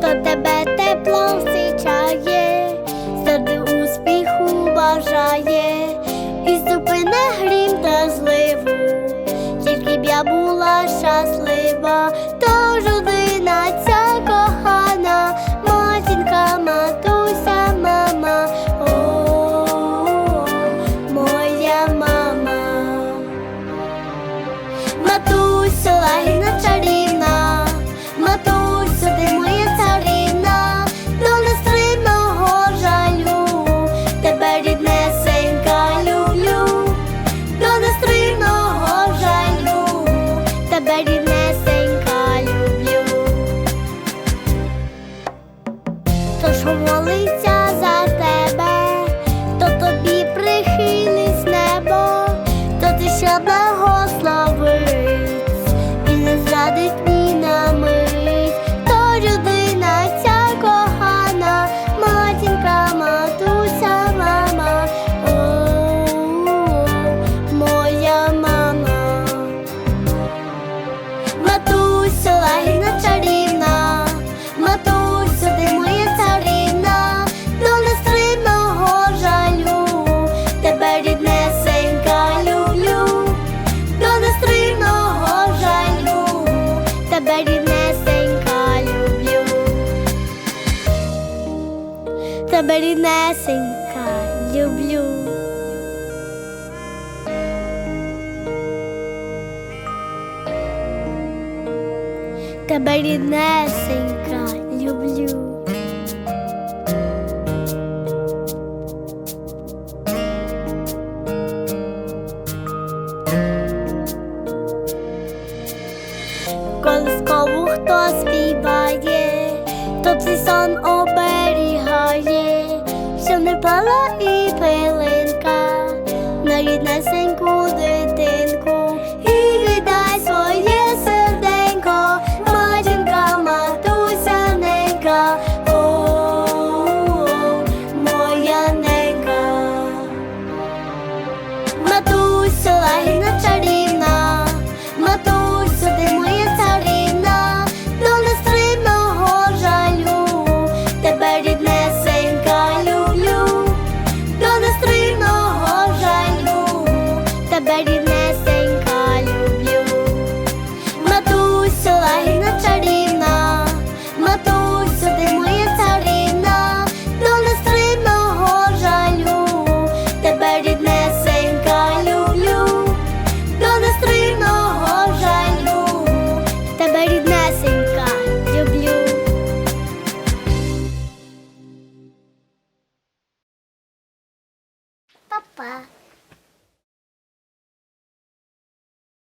то тебе тепло що тебе ріднесенька, люблю. Тебе люблю. Коли з кому хто співає, то цей сон матусю, лагідна чарівна. 爸